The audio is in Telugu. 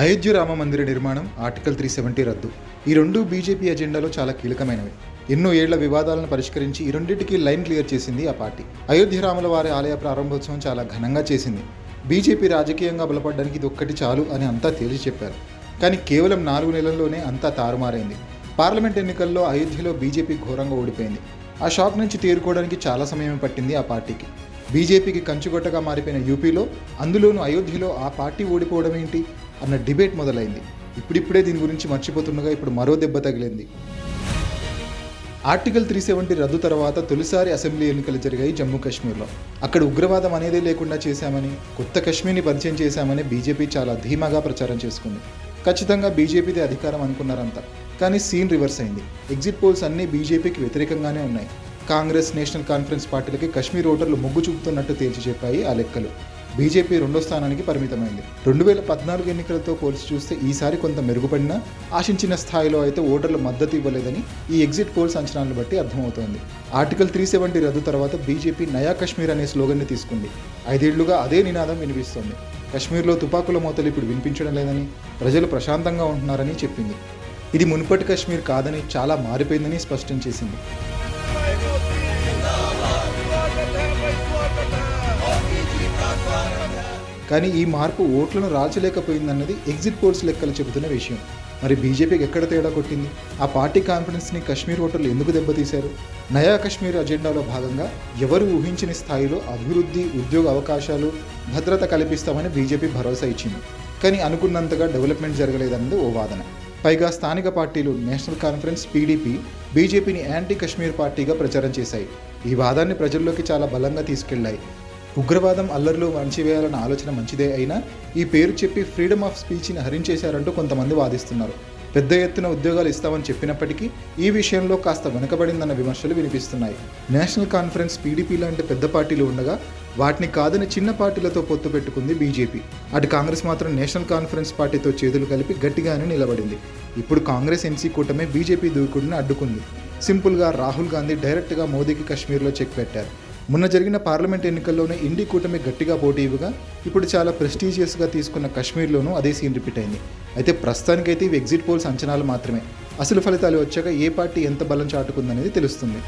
అయోధ్య రామ మందిర నిర్మాణం ఆర్టికల్ త్రీ సెవెంటీ రద్దు. ఈ రెండు బీజేపీ ఎజెండాలో చాలా కీలకమైనవి. ఎన్నో ఏళ్ళ వివాదాలను పరిష్కరించి ఈ రెండింటికి లైన్ క్లియర్ చేసింది ఆ పార్టీ. అయోధ్య రాముల వారి ఆలయ ప్రారంభోత్సవం చాలా ఘనంగా చేసింది. బీజేపీ రాజకీయంగా బలపడడానికి ఇది ఒక్కటి చాలు అని అంతా తేల్చి చెప్పారు. కానీ కేవలం నాలుగు నెలల్లోనే అంతా తారుమారైంది. పార్లమెంట్ ఎన్నికల్లో అయోధ్యలో బీజేపీ ఘోరంగా ఓడిపోయింది. ఆ షాక్ నుంచి తేరుకోవడానికి చాలా సమయం పట్టింది ఆ పార్టీకి. బీజేపీకి కంచుగొట్టగా మారిపోయిన యూపీలో అందులోనూ అయోధ్యలో ఆ పార్టీ ఓడిపోవడం ఏంటి అన్న డిబేట్ మొదలైంది. ఇప్పుడిప్పుడే దీని గురించి మర్చిపోతుండగా ఇప్పుడు మరో దెబ్బ తగిలింది. ఆర్టికల్ త్రీ సెవెంటీ రద్దు తర్వాత తొలిసారి అసెంబ్లీ ఎన్నికలు జరిగాయి జమ్మూ కాశ్మీర్లో. అక్కడ ఉగ్రవాదం అనేదే లేకుండా చేశామని కొత్త కశ్మీర్ని పరిచయం చేశామని బీజేపీ చాలా ధీమాగా ప్రచారం చేసుకుంది. ఖచ్చితంగా బీజేపీదే అధికారం అనుకున్నారంతా. కానీ సీన్ రివర్స్ అయింది. ఎగ్జిట్ పోల్స్ అన్నీ బీజేపీకి వ్యతిరేకంగానే ఉన్నాయి. కాంగ్రెస్ నేషనల్ కాన్ఫరెన్స్ పార్టీలకి కశ్మీర్ ఓటర్లు మొగ్గు చూపుతున్నట్టు తేల్చి చెప్పాయి ఆ లెక్కలు. బీజేపీ రెండో స్థానానికి పరిమితమైంది. రెండు వేల పద్నాలుగు ఎన్నికలతో పోల్చి చూస్తే ఈసారి కొంత మెరుగుపడినా ఆశించిన స్థాయిలో అయితే ఓటర్లు మద్దతు ఇవ్వలేదని ఈ ఎగ్జిట్ పోల్స్ అంచనాలను బట్టి అర్థమవుతోంది. ఆర్టికల్ త్రీ సెవెంటీ రద్దు తర్వాత బీజేపీ నయా కశ్మీర్ అనే స్లోగన్ని తీసుకుంది. ఐదేళ్ళుగా అదే నినాదం వినిపిస్తోంది. కశ్మీర్లో తుపాకుల మూతలు ఇప్పుడు వినిపించడం లేదని ప్రజలు ప్రశాంతంగా ఉంటున్నారని చెప్పింది. ఇది మునుపటి కశ్మీర్ కాదని చాలా మారిపోయిందని స్పష్టం చేసింది. కానీ ఈ మార్పు ఓట్లను రాల్చలేకపోయిందన్నది ఎగ్జిట్ పోల్స్ లెక్కలు చెబుతున్న విషయం. మరి బీజేపీకి ఎక్కడ తేడా కొట్టింది? ఆ పార్టీ కాన్ఫిడెన్స్ని కశ్మీర్ ఓటర్లు ఎందుకు దెబ్బతీశారు? నయా కశ్మీర్ అజెండాలో భాగంగా ఎవరు ఊహించని స్థాయిలో అభివృద్ధి ఉద్యోగ అవకాశాలు భద్రత కల్పిస్తామని బీజేపీ భరోసా ఇచ్చింది. కానీ అనుకున్నంతగా డెవలప్మెంట్ జరగలేదన్నది ఓ వాదన. పైగా స్థానిక పార్టీలు నేషనల్ కాన్ఫరెన్స్ పీడీపీ బీజేపీని యాంటీ కశ్మీర్ పార్టీగా ప్రచారం చేశాయి. ఈ వాదాన్ని ప్రజల్లోకి చాలా బలంగా తీసుకెళ్ళాయి. ఉగ్రవాదం అల్లర్లు అణచివేయాలన్న ఆలోచన మంచిదే అయినా ఈ పేరు చెప్పి ఫ్రీడమ్ ఆఫ్ స్పీచ్ని హరించేశారంటూ కొంతమంది వాదిస్తున్నారు. పెద్ద ఎత్తున ఉద్యోగాలు ఇస్తామని చెప్పినప్పటికీ ఈ విషయంలో కాస్త వెనుకబడిందన్న విమర్శలు వినిపిస్తున్నాయి. నేషనల్ కాన్ఫరెన్స్ పీడీపీ లాంటి పెద్ద పార్టీలు ఉండగా వాటిని కాదని చిన్న పార్టీలతో పొత్తు పెట్టుకుంది బీజేపీ. అటు కాంగ్రెస్ మాత్రం నేషనల్ కాన్ఫరెన్స్ పార్టీతో చేతులు కలిపి గట్టిగానే నిలబడింది. ఇప్పుడు కాంగ్రెస్ ఎన్సీ కూటమే బీజేపీ దూకుడిని అడ్డుకుంది. సింపుల్గా రాహుల్ గాంధీ డైరెక్ట్గా మోదీకి కశ్మీర్లో చెక్ పెట్టారు. మొన్న జరిగిన పార్లమెంట్ ఎన్నికల్లోనే ఇండి కూటమి గట్టిగా పోటీ ఇవ్వగా ఇప్పుడు చాలా ప్రెస్టీజియస్గా తీసుకున్న కశ్మీర్లోనూ అదే సీన్ రిపీట్ అయింది. అయితే ప్రస్తుతానికైతే ఇవి ఎగ్జిట్ పోల్స్ అంచనాలు మాత్రమే. అసలు ఫలితాలు వచ్చాక ఏ పార్టీ ఎంత బలం చాటుకుందనేది తెలుస్తుంది.